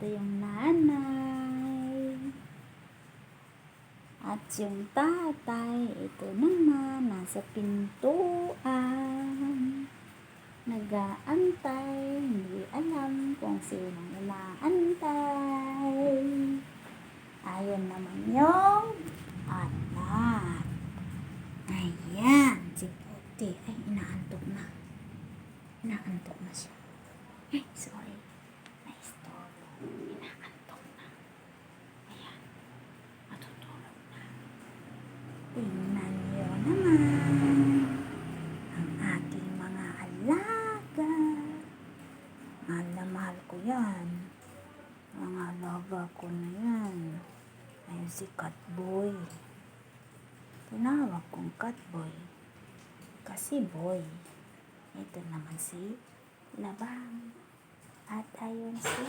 Ito yung nanay. At yung tatay, ito naman, nasa pintuan. Nagaantay, hindi alam kung sinong umaantay. Ayun naman yung anak. Ayan, si Puti. Ay, inaantok na. Inaantok na siya. Ay, sorry. Mahal ko yan. Mga alaga ko na yan. Ayun si Catboy. Tinawag kong Catboy. Kasi boy. Ito naman si Labang. At ayun si